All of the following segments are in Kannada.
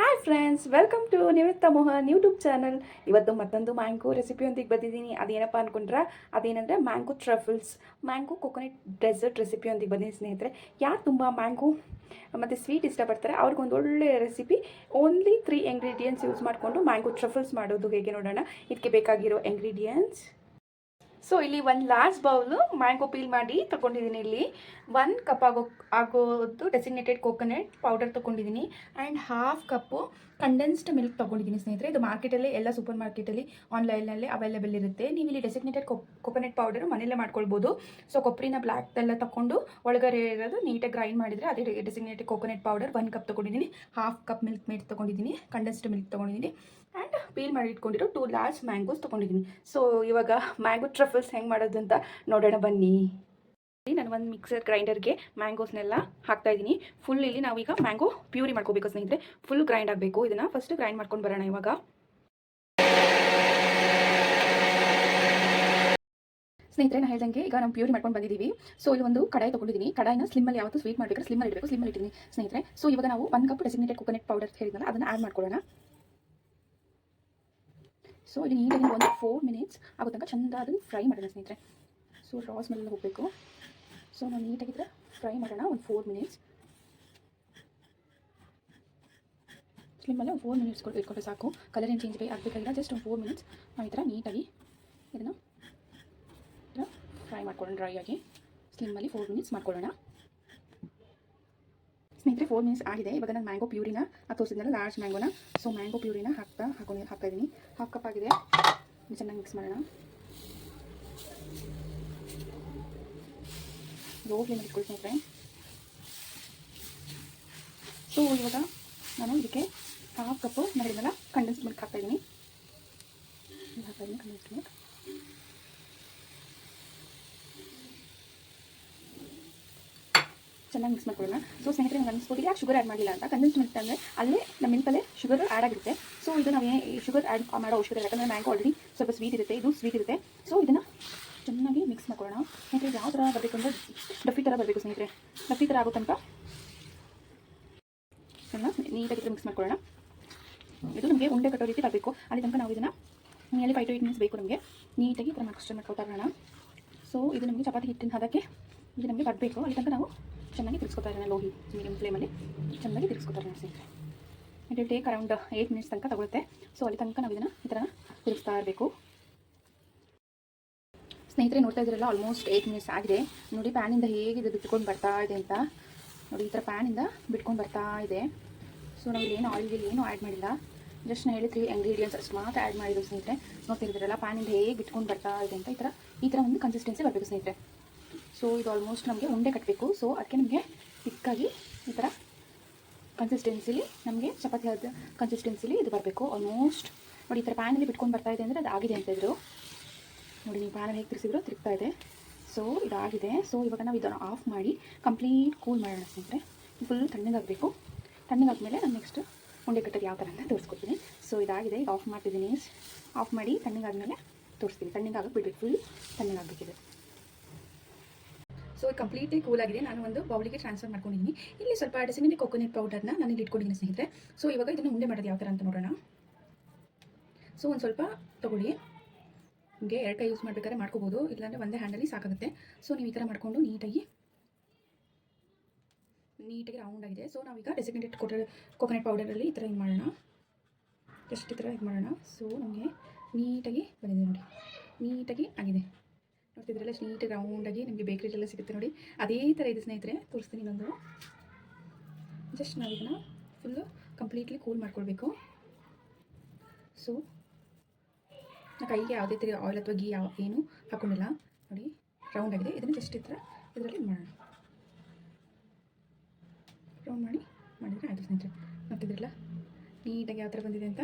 ಹಾಯ್ ಫ್ರೆಂಡ್ಸ್ ವೆಲ್ಕಮ್ ಟು ನಿವೃತ್ತ ಮೋಹನ್ ಯೂಟ್ಯೂಬ್ ಚಾನಲ್ ಇವತ್ತು ಮತ್ತೊಂದು ಮ್ಯಾಂಗೋ ರೆಸಿಪಿಯೊಂದಿಗೆ ಬಂದಿದ್ದೀನಿ. ಅದೇನಪ್ಪ ಅಂದ್ಕೊಂಡ್ರೆ ಅದೇನಂದರೆ mango truffles mango coconut dessert ರೆಸಿಪಿಯೊಂದಿಗೆ ಬಂದಿದ್ದೀನಿ ಸ್ನೇಹಿತರೆ. ಯಾರು ತುಂಬ ಮ್ಯಾಂಗೋ ಮತ್ತು ಸ್ವೀಟ್ ಇಷ್ಟಪಡ್ತಾರೆ? ಅವ್ರಿಗೊಂದು ಒಳ್ಳೆ recipe only three ingredients use ಮಾಡಿಕೊಂಡು ಮ್ಯಾಂಗೋ ಟ್ರಫಲ್ಸ್ ಮಾಡೋದು ಹೇಗೆ ನೋಡೋಣ. ಇದಕ್ಕೆ ಬೇಕಾಗಿರೋ ಇಂಗ್ರೀಡಿಯೆಂಟ್ಸ್ ಸೊ ಇಲ್ಲಿ ಒಂದು ಲಾಸ್ಟ್ ಬೌಲು ಮ್ಯಾಂಗೋ ಪೀಲ್ ಮಾಡಿ ತೊಗೊಂಡಿದ್ದೀನಿ ಇಲ್ಲಿ. ಒನ್ ಕಪ್ ಆಗೋ, ಆಗೋದು ಡೆಸಿಗ್ನೇಟೆಡ್ ಕೋಕೋನಟ್ ಪೌಡರ್ ತೊಗೊಂಡಿದ್ದೀನಿ. And half cup condensed milk ತೊಗೊಂಡಿದ್ದೀನಿ ಸ್ನೇಹಿತರೆ. ಇದು ಮಾರ್ಕೆಟಲ್ಲಿ ಎಲ್ಲ ಸೂಪರ್ ಮಾರ್ಕೆಟಲ್ಲಿ ಆನ್ಲೈನಲ್ಲಿ ಅವೈಲೇಬಲ್ ಇರುತ್ತೆ. ನೀವು ಇಲ್ಲಿ ಡೆಸಿಗ್ನೇಟೆಡ್ ಕೋಕೋನಟ್ ಪೌಡರು ಮನೆಯಲ್ಲೇ ಮಾಡ್ಕೊಳ್ಬೋದು. ಸೊ ಕೊಬ್ಬರಿನ ಬ್ಲ್ಯಾಕ್ ಎಲ್ಲ ತಗೊಂಡು ಒಳಗಡೆ ಇರೋದು ನೀಟಾಗಿ ಗ್ರೈಂಡ್ ಮಾಡಿದರೆ ಅದೇ desiccated coconut powder one cup ತೊಗೊಂಡಿದ್ದೀನಿ. ಹಾಫ್ ಕಪ್ ಮಿಲ್ಕ್ ಮೇಡ್ ತೊಗೊಂಡಿದ್ದೀನಿ ಕಂಡೆನ್ಸ್ಡ್ ಮಿಲ್ಕ್ ತೊಗೊಂಡಿದ್ದೀನಿ. ಆ್ಯಂಡ್ ಪೀಲ್ ಮಾಡಿ ಇಟ್ಕೊಂಡಿರೋ ಟೂ ಲಾರ್ಜ್ ಮ್ಯಾಂಗೋಸ್ ತೊಗೊಂಡಿದ್ದೀನಿ. ಸೊ ಇವಾಗ ಮ್ಯಾಂಗೋ ಟ್ರಫಲ್ಸ್ ಹೆಂಗೆ ಮಾಡೋದು ಅಂತ ನೋಡೋಣ ಬನ್ನಿ. ನಾನು ಒಂದು ಮಿಕ್ಸರ್ ಗ್ರೈಂಡರ್ಗೆ ಮ್ಯಾಂಗೋಸ್ನೆಲ್ಲ ಹಾಕ್ತಾ ಇದ್ದೀನಿ. ಫುಲ್ ಇಲ್ಲಿ ನಾವೀಗ ಮ್ಯಾಂಗೋ ಪ್ಯೂರಿ ಮಾಡ್ಕೋಬೇಕು ಸ್ನೇಹಿತರೆ. ಫುಲ್ ಗ್ರೈಂಡ್ ಆಗಬೇಕು. ಇದನ್ನು ಫಸ್ಟ್ ಗ್ರೈಂಡ್ ಮಾಡ್ಕೊಂಡು ಬರೋಣ ಇವಾಗ. ಸ್ನೇಹಿತರೆ ನಾನು ಹೇಳ್ದಂಗೆ ಈಗ ನಾವು ಪ್ಯೂರಿ ಮಾಡ್ಕೊಂಡು ಬಂದಿದ್ದೀವಿ. ಸೊ ಇಲ್ಲಿ ಒಂದು ಕಡಾಯಿ ತೊಗೊಂಡಿದ್ದೀನಿ. ಕಡಾಯಿನ ಸ್ಲಿಮ್ಮಲ್ಲಿ ಯಾವತ್ತು ಸ್ವೀಟ್ ಮಾಡಬೇಕು ಸ್ಲಿಮ್ಮಲ್ಲಿ ಇಡಬೇಕು ಸ್ಲಿಮ್ಮಲ್ಲಿ ಇಟ್ಟಿದ್ದೀನಿ ಸ್ನೇಹಿತರೆ. ಸೊ ಇವಾಗ ನಾವು ಒಂದು ಕಪ್ ಡೆಸಿಗ್ನೇಟೆಡ್ ಕೊಕೊನೆಟ್ ಪೌಡರ್ ಹೇಳಿದ್ನಲ್ಲ, ಅದನ್ನು ಆ್ಯಡ್ ಮಾಡ್ಕೊಳ್ಳೋಣ. ಸೊ ಇಲ್ಲಿ ನೀಟಾಗಿ ಒಂದು ಫೋರ್ ಮಿನಿಟ್ಸ್ ಆಗೋ ತನಕ ಚಂದ ಅದನ್ನು ಫ್ರೈ ಮಾಡೋಣ ಸ್ನೇಹಿತರೆ. ಸೊ ರಾ ಸ್ಮೆಲ್ ಹೋಗಬೇಕು. ಸೊ ನಾವು ನೀಟಾಗಿದ್ರೆ ಫ್ರೈ ಮಾಡೋಣ ಒಂದು ಫೋರ್ ಮಿನಿಟ್ಸ್ ಸ್ಲಿಮ್ಮಲ್ಲಿ ಒಂದು ಫೋರ್ ಮಿನಿಟ್ಸ್ ಇಟ್ಕೊಂಡ್ರೆ ಸಾಕು. ಕಲರ್ ಏನು ಚೇಂಜ್ ಆಗಬೇಕಾಗಿಲ್ಲ ಜಸ್ಟ್ ಒಂದು ಫೋರ್ ಮಿನಿಟ್ಸ್ ನಾವು ಈ ಥರ ನೀಟಾಗಿ ಇದನ್ನು ಫ್ರೈ ಮಾಡ್ಕೊಳ್ಳೋಣ ಡ್ರೈ ಆಗಿ. ಸ್ಲಿಮ್ಮಲ್ಲಿ ಫೋರ್ ಮಿನಿಟ್ಸ್ ಮಾಡ್ಕೊಳ್ಳೋಣ. ಸ್ನೇಹಿತರೆ ಫೋರ್ ಮಿನಿಟ್ಸ್ ಆಗಿದೆ ಇವಾಗ ನಾನು ಮ್ಯಾಂಗೋ ಪ್ಯೂರಿನ ತೋರಿಸಿದ್ನಲ್ಲ ಲಾರ್ಜ್ ಮ್ಯಾಂಗೋನ ಸೊ ಮ್ಯಾಂಗೋ ಪ್ಯೂರಿನ ಹಾಕ್ತಾ ಹಾಕೊಂಡು ಹಾಕ್ತಾ ಇದ್ದೀನಿ ಹಾಫ್ ಕಪ್ ಆಗಿದೆ. ಚೆನ್ನಾಗಿ ಮಿಕ್ಸ್ ಮಾಡೋಣ. ಲೋ ಫ್ಲೇಮಲ್ಲಿ ಇಟ್ಕೊಳ್ಳಿ ಸ್ನೇಹಿತರೆ ಸೊ ಇವಾಗ ನಾನು ಇದಕ್ಕೆ ಹಾಫ್ ಕಪ್ಪು ಮಾಡಿದ್ನಲ್ಲ ಕಂಡೆನ್ಸ್ ಮಿಲ್ಕ್ ಹಾಕ್ತಾ ಇದ್ದೀನಿ ಹಾಕ್ತಾ ಇದ್ದೀನಿ ಕಂಡೆನ್ಸ್ ಮಿಲ್ಕ್ ಚೆನ್ನಾಗಿ ಮಿಕ್ಸ್ ಮಾಡ್ಕೊಳ್ಳೋಣ. ಸೊ ಸ್ನೇಹಿತರೆ ನಂಗೆ ಅನಿಸ್ಬೋದು ಯಾಕೆ ಶುಗರ್ ಆ್ಯಡ್ ಮಾಡಿಲ್ಲ ಅಂತ? ಕಂಡೆನ್ಸ್ ಮಿಲ್ಕ್ ಅಂದರೆ, ಅಲ್ಲೇ ನಮ್ಮ ಮಿಲ್ಕಲ್ಲೇ ಶುಗರ್ ಆ್ಯಡ್ ಆಗಿರುತ್ತೆ. ಸೊ ಇದು ನಾವು ಶುಗರ್ ಆ್ಯಡ್ ಮಾಡೋ ಔಷಧ ಯಾಕಂದರೆ ಮ್ಯಾಂಗೋ ಆಲ್ರೆಡಿ ಸ್ವಲ್ಪ ಸ್ವೀಟ್ ಇರುತ್ತೆ, ಇದು ಸ್ವೀಟ್ ಇರುತ್ತೆ. ಸೊ ಇದನ್ನು ಚೆನ್ನಾಗಿ ಮಿಕ್ಸ್ ಮಾಡ್ಕೊಳ್ಳೋಣ. ಸ್ನೇಹಿತರೆ ಯಾವ ಥರ ಬರಬೇಕು ಅಂದರೆ ಡಫಿ ಥರ ಬರಬೇಕು ಸ್ನೇಹಿತರೆ. ಡಫಿ ಥರ ಆಗೋ ತನಕ ಎಲ್ಲ ನೀಟಾಗಿ ಮಿಕ್ಸ್ ಮಾಡ್ಕೊಳ್ಳೋಣ. ಇದು ನಮಗೆ ಉಂಡೆ ಕಟ್ಟೋ ರೀತಿ ಬರಬೇಕು ಅಲ್ಲಿ ತನಕ ನಾವು ಇದನ್ನು nearly five to eight minutes ಬೇಕು ನಮಗೆ. ನೀಟಾಗಿ ಈ ಥರ ಮಾಡ್ಕೊತಾ ಇರೋಣ ಸೊ ಇದು ನಮಗೆ ಚಪಾತಿ ಹಿಟ್ಟಿನ ಹದಕ್ಕೆ ಇದು ನಮಗೆ ಬರಬೇಕು. ಅಲ್ಲಿ ತನಕ ನಾವು ಚೆನ್ನಾಗಿ ತಿರ್ಸ್ಕೊತಾ ಇರೋಣ ಲೋ ಹೀಟ್ ಮೀಡಿಯಮ್ ಫ್ಲೇಮಲ್ಲಿ ಚೆನ್ನಾಗಿ ತಿರ್ಸ್ಕೊತಾ ಇರೋಣ ಸ್ನೇಹಿತರೆ. It take around eight minutes ತನಕ ತಗೊಳುತ್ತೆ. ಸೊ ಅಲ್ಲಿ ತನಕ ನಾವು ಇದನ್ನು ಈ ಥರ ತಿರುಗಿಸ್ತಾ ಇರಬೇಕು. ಸ್ನೇಹಿತರೆ, ನೋಡ್ತಾ ಇದ್ದೀರಲ್ಲ ಆಲ್ಮೋಸ್ಟ್ ಏಯ್ಟ್ ಮಿನಿಟ್ಸ್ ಆಗಿದೆ. ನೋಡಿ ಪ್ಯಾನಿಂದ ಹೇಗೆ ಇದು ಬಿಟ್ಕೊಂಡು ಬರ್ತಾ ಇದೆ ಅಂತ. ನೋಡಿ, ಈ ಥರ ಪ್ಯಾನಿಂದ ಬಿಟ್ಕೊಂಡು ಬರ್ತಾ ಇದೆ. ಸೊ ನಾವು ಏನು ಆಯಿಲ್ ಏನು ಆ್ಯಡ್ ಮಾಡಿಲ್ಲ. ಜಸ್ಟ್ ನಾನು ಹೇಳಿ ತ್ರೀ ಇಂಗ್ರೀಡಿಯೆಂಟ್ಸ್ ಅಷ್ಟು ಮಾತ್ರ ಆ್ಯಡ್ ಮಾಡಿದ್ರು ಸ್ನೇಹಿತರೆ. ನೋಡ್ತಿರ್ತೀರಲ್ಲ ಪ್ಯಾನಿಂದ ಹೇಗೆ ಬಿಟ್ಕೊಂಡು ಬರ್ತಾ ಇದೆ ಅಂತ. ಈ ಥರ ಈ ಥರ ಒಂದು ಕನ್ಸಿಸ್ಟೆನ್ಸಿ ಬರಬೇಕು ಸ್ನೇಹಿತರೆ. ಸೊ ಇದು ಆಲ್ಮೋಸ್ಟ್ ನಮಗೆ ಉಂಡೆ ಕಟ್ಟಬೇಕು ಸೊ ಅದಕ್ಕೆ ನಮಗೆ ತಿಕ್ಕಾಗಿ ಈ ಥರ ಕನ್ಸಿಸ್ಟೆನ್ಸಿಲಿ ನಮಗೆ ಚಪಾತಿ ಆದ ಕನ್ಸಿಸ್ಟೆನ್ಸಿಲಿ ಇದು ಬರಬೇಕು. ಆಲ್ಮೋಸ್ಟ್ ನೋಡಿ ಈ ಥರ ಪ್ಯಾನಲ್ಲಿ ಬಿಟ್ಕೊಂಡು ಬರ್ತಾ ಇದೆ ಅಂದರೆ ಅದು ಆಗಿದೆ ಅಂತ ಇದ್ರು. ನೋಡಿ ನೀವು ಪ್ಯಾನಲ್ಲಿ ಹೇಗೆ ತಿರ್ಸಿದ್ರು ತಿರುಗ್ತಾ ಇದೆ. ಸೊ ಇದಾಗಿದೆ. ಸೊ ಇವಾಗ ನಾವು ಇದನ್ನು ಆಫ್ ಮಾಡಿ ಕಂಪ್ಲೀಟ್ ಕೂಲ್ ಮಾಡೋಣ ಸ್ನೇಹಿತರೆ. ಫುಲ್ ತಣ್ಣಗಾಗಬೇಕು ತಣ್ಣಗಾದ್ಮೇಲೆ ನಾನು ನೆಕ್ಸ್ಟ್ ಉಂಡೆ ಕಟ್ಟೋದು ಯಾವ ಥರ ಅಂತ ತೋರಿಸ್ಕೊಡ್ತೀನಿ. ಸೊ ಇದಾಗಿದೆ. ಈಗ ಆಫ್ ಮಾಡ್ತಿದ್ದೀನಿ. ಆಫ್ ಮಾಡಿ ತಣ್ಣಗಾದ್ಮೇಲೆ ತೋರಿಸ್ತೀನಿ. ತಣ್ಣಗಾಗಕ್ಕೆ ಬಿಡ್ಬೇಕು. ಫುಲ್ ತಣ್ಣಗಾಗಬೇಕಿದೆ ಕಂಪ್ಲೀಟ್ಲಿ ಕೂಲ್ ಆಗಿದೆ. ನಾನು ಒಂದು ಬೌಲಿಗೆ ಟ್ರಾನ್ಸ್ಫರ್ ಮಾಡ್ಕೊಂಡಿದ್ದೀನಿ. ಇಲ್ಲಿ ಸ್ವಲ್ಪ ಡೆಸಿಮಿನಿ ಕೊಕೊನೆಟ್ ಪೌಡರ್ನ ನಾನು ಇಲ್ಲಿ ಇಟ್ಕೊಂಡಿದ್ದೀನಿ ಸ್ನೇಹಿತರೆ. ಸೊ ಇವಾಗ ಇದನ್ನು ಉಂಡೆ ಮಾಡೋದು ಯಾವ ಥರ ಅಂತ ನೋಡೋಣ. ಸೊ ಒಂದು ಸ್ವಲ್ಪ ತೊಗೊಳ್ಳಿ. ನಿಮಗೆ ಎರಡು ಕೈ ಯೂಸ್ ಮಾಡಬೇಕಾದ್ರೆ ಮಾಡ್ಕೋಬೋದು. ಇಲ್ಲಾಂದರೆ ಒಂದೇ ಹ್ಯಾಂಡಲ್ಲಿ ಸಾಕಾಗುತ್ತೆ. ಸೊ ನೀವು ಈ ಥರ ಮಾಡಿಕೊಂಡು ನೀಟಾಗಿ ನೀಟಾಗಿ ರೌಂಡ್ ಆಗಿದೆ. ಸೊ ನಾವೀಗ ಡೆಸಿಗ್ನೇಟೆಡ್ ಕೊಟ ಕೊಕೊನೆಟ್ ಪೌಡರಲ್ಲಿ ಈ ಥರ ಇದು ಮಾಡೋಣ. ಜಸ್ಟ್ ಈ ಥರ ಇದು ಮಾಡೋಣ. ಸೊ ನಮಗೆ ನೀಟಾಗಿ ಬಂದಿದೆ ನೋಡಿ. ನೀಟಾಗಿ ಆಗಿದೆ. ನೋಡ್ತಿದ್ರಲ್ಲ ಅಷ್ಟು ನೀಟಾಗಿ ರೌಂಡಾಗಿ ನಿಮಗೆ ಬೇಕ್ರಿಲೆಲ್ಲ ಸಿಗುತ್ತೆ ನೋಡಿ. ಅದೇ ಥರ ಇದೆ ಸ್ನೇಹಿತರೆ, ತೋರಿಸ್ತೀನಿ ಇನ್ನೊಂದು. ಜಸ್ಟ್ ನಾವು ಇದನ್ನು ಫುಲ್ಲು ಕಂಪ್ಲೀಟ್ಲಿ ಕೂಲ್ ಮಾಡ್ಕೊಳ್ಬೇಕು. ಸೊ ನಾ ಕೈಗೆ ಯಾವುದೇ ಥರ ಆಯಿಲ್ ಅಥವಾ ಗೀ ಯಾವ ಏನು ಹಾಕೊಂಡಿಲ್ಲ. ನೋಡಿ ರೌಂಡ್ ಆಗಿದೆ. ಇದನ್ನು ಜಸ್ಟ್ ಈ ಥರ ಇದರಲ್ಲಿ ಮಾಡೋಣ ರೌಂಡ್ ಮಾಡಿ ಮಾಡಿದರೆ ಆಯಿತು ಸ್ನೇಹಿತರೆ. ಇದರಲ್ಲ ನೀಟಾಗಿ ಯಾವ ಥರ ಬಂದಿದೆ ಅಂತ.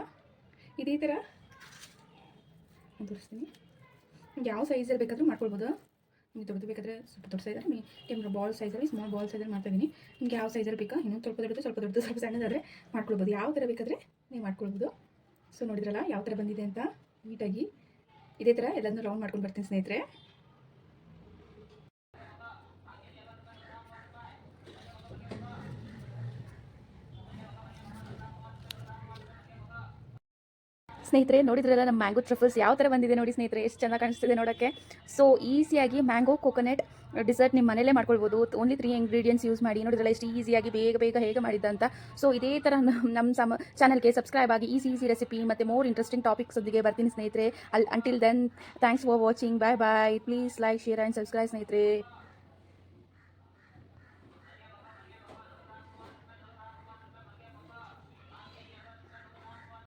ಇದೇ ಥರ ತೋರಿಸ್ತೀನಿ. ಯಾವ ಸೈಜಲ್ಲಿ ಬೇಕಾದರೂ ಮಾಡ್ಕೊಳ್ಬೋದು. ನಿಮಗೆ ದೊಡ್ಡದು ಬೇಕಾದರೆ ಸ್ವಲ್ಪ ದೊಡ್ಡ ಸೈಜಲ್ಲಿ ನಿಮಗೆ ಕೆಮ್ರ ಬಾಲ್ ಸೈಜಲ್ಲಿ ಸ್ಮಾಲ್ ಬಾಲ್ ಸೈಜಲ್ಲಿ ಮಾಡ್ತಾಯಿದ್ದೀನಿ ನಿಮ್ಗೆ ಯಾವ ಸೈಜಲ್ಲಿ ಬೇಕಾ? ಇನ್ನೊಂದು ಸ್ವಲ್ಪ ದೊಡ್ಡದು ಸ್ವಲ್ಪ ದೊಡ್ಡದು, ಸ್ವಲ್ಪ ಸಣ್ಣದಾದರೆ ಮಾಡ್ಕೊಳ್ಬೋದು. ಯಾವ ಥರ ಬೇಕಾದರೆ ನೀವು ಮಾಡ್ಕೊಳ್ಬೋದು. ಸೊ ನೋಡಿದ್ರಲ್ಲ, ಯಾವ ಥರ ಬಂದಿದೆ ಅಂತ? ನೀಟಾಗಿ. ಇದೇ ಥರ ಎಲ್ಲದನ್ನೂ ರೌಂಡ್ ಮಾಡ್ಕೊಂಡು ಬರ್ತೀನಿ ಸ್ನೇಹಿತರೆ. ಸ್ನೇಹಿತರೆ, ನೋಡಿದ್ರಲ್ಲ, ನಮ್ಮ ಮ್ಯಾಂಗೋ ಟ್ರಫಲ್ಸ್ ಯಾವ ಥರ ಬಂದಿದೆ ನೋಡಿ ಸ್ನೇಹಿತರೆ, ಎಷ್ಟು ಚೆನ್ನಾಗಿ ಕಾಣಿಸ್ತಿದೆ ನೋಡೋಕ್ಕೆ. ಸೊ ಈಸಿಯಾಗಿ ಮ್ಯಾಂಗೋ ಕೊಕೊನೆಟ್ ಡಿಸರ್ಟ್ ನಿಮ್ಮ ಮನೇಲೇ ಮಾಡ್ಕೊಳ್ಬೋದು. ಓನ್ಲಿ ತ್ರೀ ಇಂಗ್ರೀಡಿಯೆಂಟ್ಸ್ ಯೂಸ್ ಮಾಡಿ. ನೋಡಿದ್ರಲ್ಲ, ಎಷ್ಟು ಈಸಿಯಾಗಿ ಬೇಗ ಬೇಗ ಹೇಗೆ ಮಾಡಿದ್ದ ಅಂತ ಸೊ ಇದೇ ಥರ ನಮ್ಮ ನಮ್ಮ ಸಮ ಚಾನಲ್ಗೆ ಸಬ್ಸ್ಕ್ರೈಬ್ ಆಗಿ ಈಸಿ ಈಸಿ ರೆಸಿಪಿ ಮತ್ತು ಮೋರ್ ಇಂಟ್ರೆಸ್ಟಿಂಗ್ ಟಾಪಿಕ್ಸ್ ಒಂದಿಗೆ ಬರ್ತೀನಿ ಸ್ನೇಹಿತರೆ. ಅಲ್ಲಿ until then thanks for watching bye bye please like share and subscribe ಸ್ನೇಹಿತರೆ.